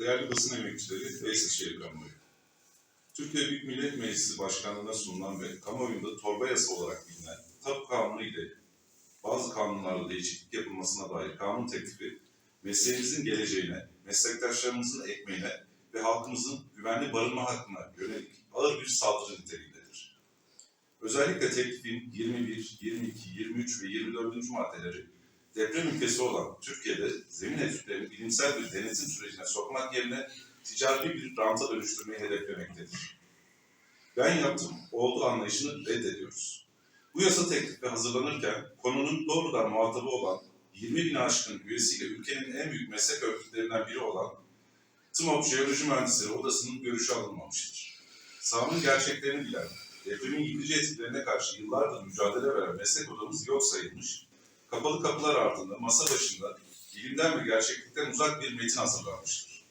Değerli basın emekçileri Eskişehir kamuoyu. Türkiye Büyük Millet Meclisi Başkanlığı'na sunulan ve kamuoyunda torba yasa olarak bilinen tapu kanunu ile bazı kanunlarla değişiklik yapılmasına dair kanun teklifi, mesleğimizin geleceğine, meslektaşlarımızın ekmeğine ve halkımızın güvenli barınma hakkına yönelik ağır bir saldırı niteliğindedir. Özellikle teklifin 21, 22, 23 ve 24. maddeleri deprem ülkesi olan Türkiye'de zemin etütlerini bilimsel bir denetim sürecine sokmak yerine ticari bir ranta dönüştürmeyi hedeflemektedir. Ben yaptım, oldu anlayışını reddediyoruz. Bu yasa teklifi hazırlanırken konunun doğrudan muhatabı olan 20 bin aşkın üyesiyle ülkenin en büyük meslek örgütlerinden biri olan TMOB Jeoloji Mühendisleri Odası'nın görüşü alınmamıştır. Sahanın gerçeklerini bilen, depremin yıkıcı etkilerine karşı yıllardır mücadele veren meslek odamız yok sayılmış, kapalı kapılar ardında masa başında bilimden ve gerçeklikten uzak bir metin hazırlanmıştır.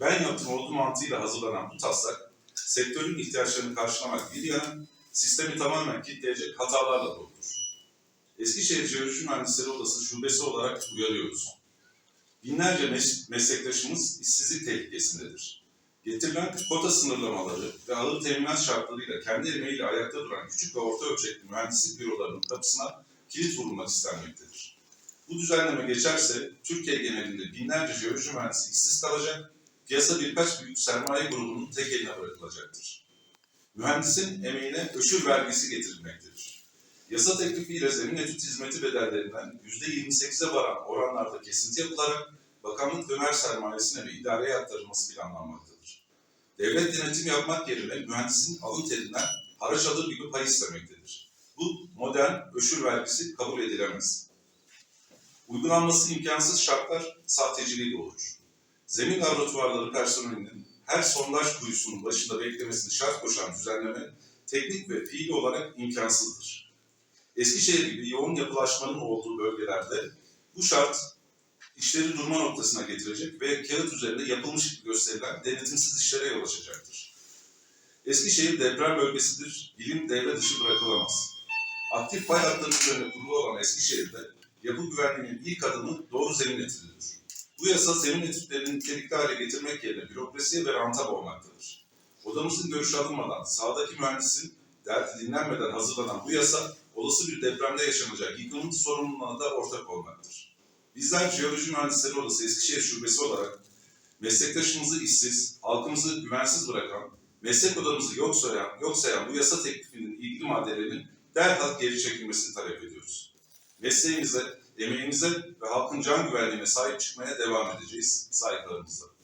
Ben yaptım oldu mantığıyla hazırlanan bu taslak, sektörün ihtiyaçlarını karşılamak bir yana, sistemi tamamen kilitleyecek hatalarla doludur. Eskişehir Jeoloji Mühendisleri Odası şubesi olarak uyarıyoruz. Binlerce mes- meslektaşımız işsizlik tehlikesindedir. Getirilen kota sınırlamaları ve ağır teminat şartlarıyla kendi emeğiyle ayakta duran küçük ve orta ölçekli mühendislik bürolarının kapısına kilit vurulmak istenmektedir. Bu düzenleme geçerse Türkiye genelinde binlerce jeoloji mühendisi işsiz kalacak, piyasa birkaç büyük sermaye grubunun tek eline bırakılacaktır. Mühendisin emeğine öşür vergisi getirilmektedir. Yasa teklifiyle zemin etüt hizmeti bedellerinden %28'e varan oranlarda kesinti yapılarak bakanlık döner sermayesine ve idareye aktarılması planlanmaktadır. Devlet denetim yapmak yerine mühendisin alın terinden haraç alır gibi pay istemektedir. Bu modern öşür vergisi kabul edilemez. Uygulanması imkansız şartlar sahteciliği doğurur. Zemin laboratuvarları personelinin her sondaj kuyusunun başında beklemesini şart koşan düzenleme teknik ve fiili olarak imkansızdır. Eskişehir gibi yoğun yapılaşmanın olduğu bölgelerde bu şart işleri durma noktasına getirecek ve kağıt üzerinde yapılmış gibi gösterilen denetimsiz işlere yol açacaktır. Eskişehir deprem bölgesidir, bilim devre dışı bırakılamaz. Aktif fay hatları üzerine kurulu olan Eskişehir'de yapı güvenliğinin ilk adımı doğru zemin etüdüdür. Bu yasa zemin etütlerini nitelikli hale getirmek yerine bürokrasiye ve ranta boğmaktadır. Odamızın görüşü alınmadan, sahadaki mühendisin derdi dinlenmeden hazırlanan bu yasa, olası bir depremde yaşanacak yıkımın sorumluluğuna da ortak olmaktır. Bizler Jeoloji Mühendisleri Odası Eskişehir Şubesi olarak meslektaşımızı işsiz, halkımızı güvensiz bırakan, meslek odamızı yok sayan, yok sayan bu yasa teklifinin ilgili maddelerinin derhal geri çekilmesini talep ediyoruz. Mesleğimize, emeğimize ve halkın can güvenliğine sahip çıkmaya devam edeceğiz saygılarımızla.